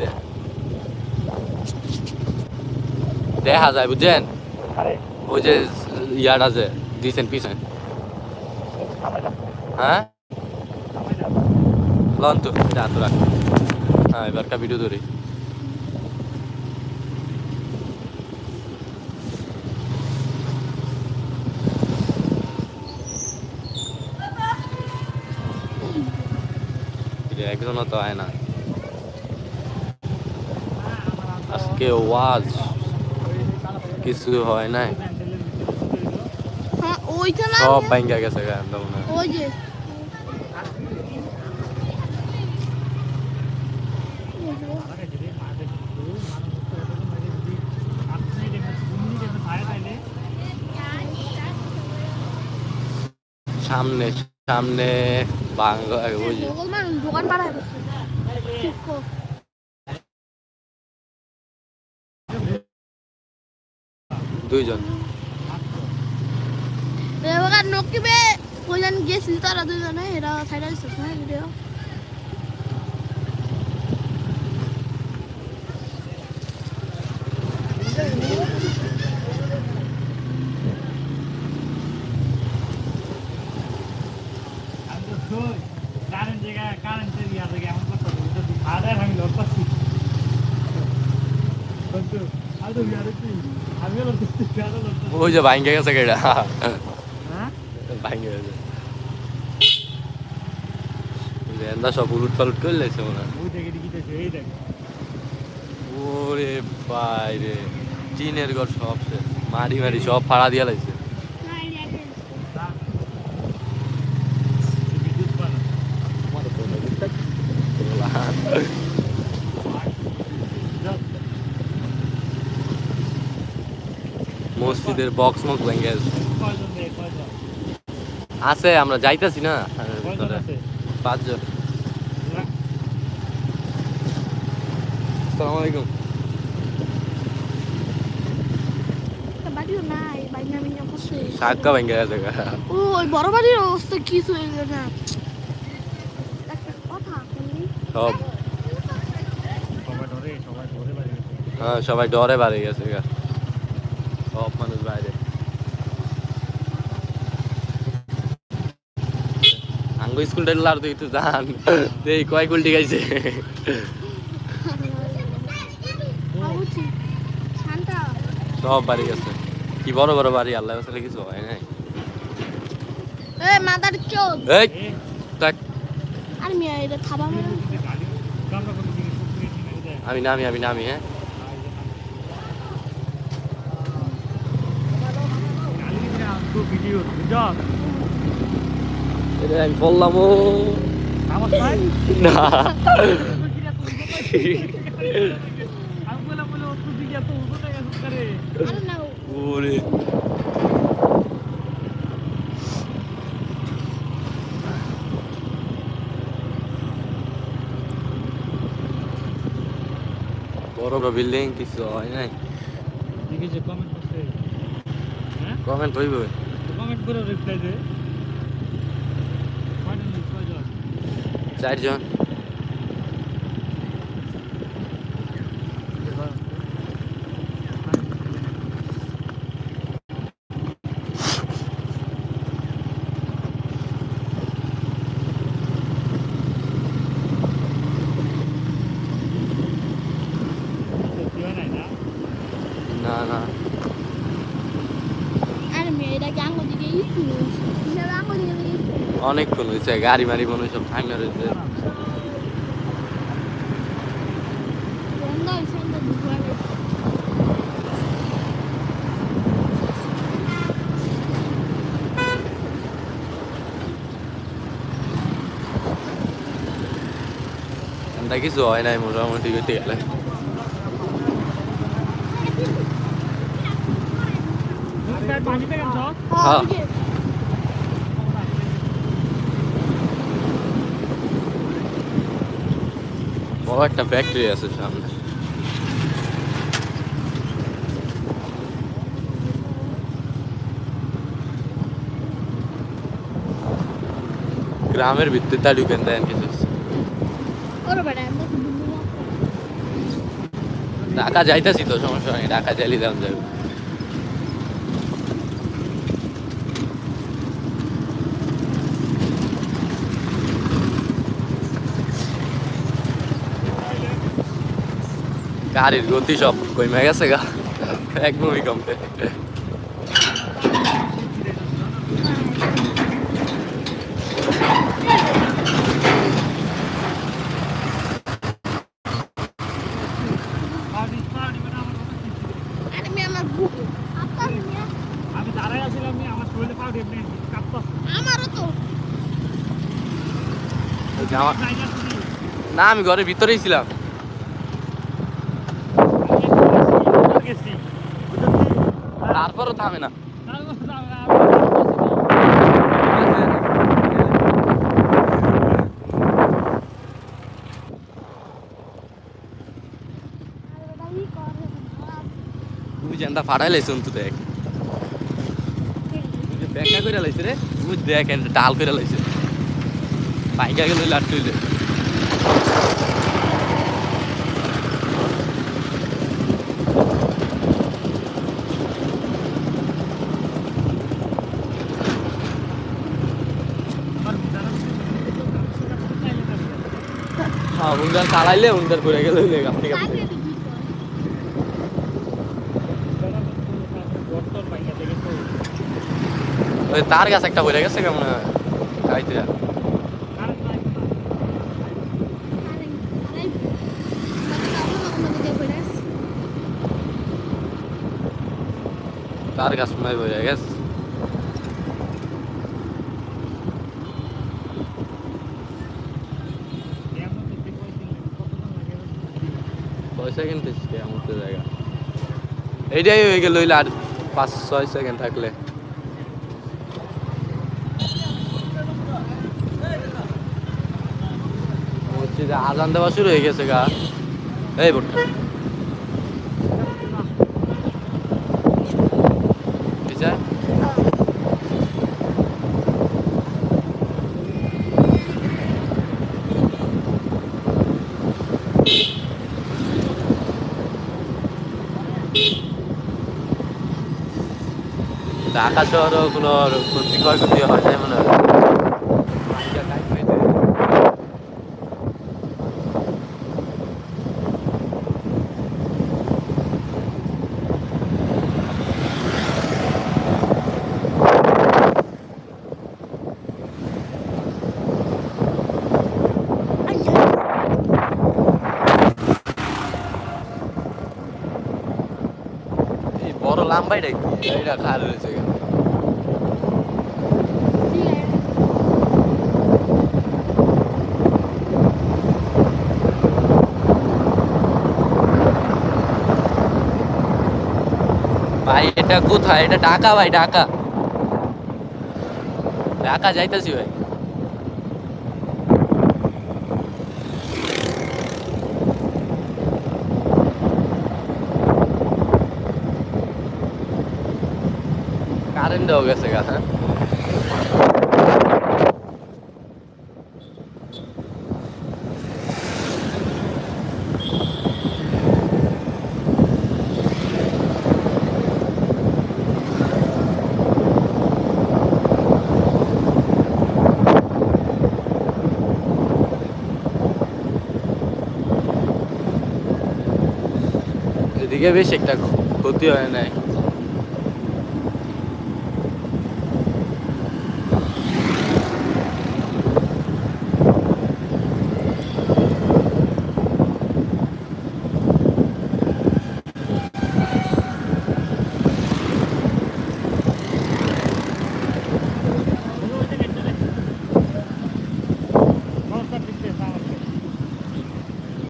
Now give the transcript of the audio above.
মধ্যে দেখা যায় বুঝছেন? ওই যে ইয়ার আছে দিয়েছেন পিছনে হ্যাঁ? লন তো এটা হাত রাখ। হ্যাঁ এবারকার ভিডিও ধরি। একজনও তো হয় না। আজকে ওয়াজ কিছু হয় নাই হ্যাঁ ওইখানে সব ভাঙ্গা গেছে গা একদম না। ওই যে সামনে সামনে বাংলা ওই যে মোগল মানুষ দোকান পাড়ায় দুইজন এবার নকিবে কইজন গেছিল তারা দুজনে এরা সাইডা দিচ্ছে হ্যাঁ ভিডিও কারেন্ট জায়গা কারেন্টের ইয়া থেকে এমন কথা বলতে আদায় আমি লোক পাচ্ছি কিন্তু আর তো ইয়ার কি ওই যে ভাঙ্গা গেছে হ্যাঁ? গেছে। সব উলুট পালুট করে লেছে মনে ওরে বাইরে টিনের ঘর সব মারি মারি সব ফাড়া দিয়া লাগছে মসজিদের বক্স মক ভেঙে আছে আমরা যাইতাছি না। পাঁচজন। আসসালামু আলাইকুম। ভেঙে গেছে ও ওই বড় বাড়ির অবস্থা কিছু হয়ে গেল না। সব। হ্যাঁ সবাই ডরে বাড়ি গেছে গা। সব মানুষ বাইরে আঙ্গ স্কুলটা লার তুই তো জান। এই কয় গুলটি গাইছে? সব বাড়ি গেছে। কি বড় বড় বাড়ি আল্লাহ আসলে কিছু হয় নাই। এ মাদার চোদ। এই এ আর মিয়া এটা থাবা দেয় আমি নামি আমি নামি হ্যাঁ। ভিডিও বুঝছ এটা আমি বললাম ও আমার ভাই না আমি বলে বলে ও তুই গিয়া তো উঠে গেছে করে আরে না ওরে বড় বড় বিল্ডিং কিছু হয় নাই দেখি যে কমেন্ট করছে হ্যাঁ কমেন্ট হইব। কমেন্ট করে রিপ্লাই দে। চারজন সত্যি হয় নাই না না না আরে মেয়ে এটা কি আঙ্গুল দিকে ইস্যু এটা আঙ্গুল দিকে ইস্যু অনেকক্ষণ হয়েছে গাড়ি মারি মনে হয় সব ঠান্ডা রয়েছে। বন্ধ হয়েছে আমাদের দুপুরে। ঠান্ডা কিছু হয় নাই মোটামুটি করতে গেলে। পানি পেয়ে গেছ হ্যাঁ। ওই যে বড় একটা ফ্যাক্টরি আছে সামনে। গ্রামের ভিত্তিতে ঢুকেন দেন কিছু ঢাকা যাইতেছি তো সমস্যা নেই ঢাকা চালিয়ে দাম যাবে। গাড়ির গতি সব কমে গেছে গা। একদমই কমতে পাউডি পাউডি মানে আমার কথা কি ছিল? আরে আমি আমার বুকে আপনার নিয়ে আমি দাঁড়াই আছিলাম নি, আমার শরীরে পাউডি এমনি কাঁপতাছে। আমারও তো আমার জায়গা ছিল। না আমি ঘরের ভিতরেই ছিলাম আমি একটু গেছি, গেছি। বুঝেছি? তারপরও থামে না। তুই তুই দেখ। তুই তুই দেখ ডাল করে লাইছে। পাইকা গেল লাট তুইলে হুন্ডার চালাইলে হুন্ডার করে গেল আপনি তো ওই তার গাছ একটা পড়ে গেছে কেমন খাইতে তার গাছ মনে হয় গেছে। সেকেন্ড জায়গা। এইটাই হয়ে গেল আর পাঁচ, ছয় সেকেন্ড থাকলে। আজান দেওয়া শুরু হয়ে গেছে গা। এই বোটটা। ঢাকা শহরও কোনো ক্ষতি ক্ষয়ক্ষতি হয় না মনে হয়। বড় লাম্বাইটা কি এটা খার রয়েছে এখানে। ভাই এটা কোথায় এটা ঢাকা ভাই ঢাকা ঢাকা যাইতেছি ভাই কারেন্ট দেওয়া গেছে গা হ্যাঁ? এদিকে বেশ একটা ক্ষতি হয় নাই।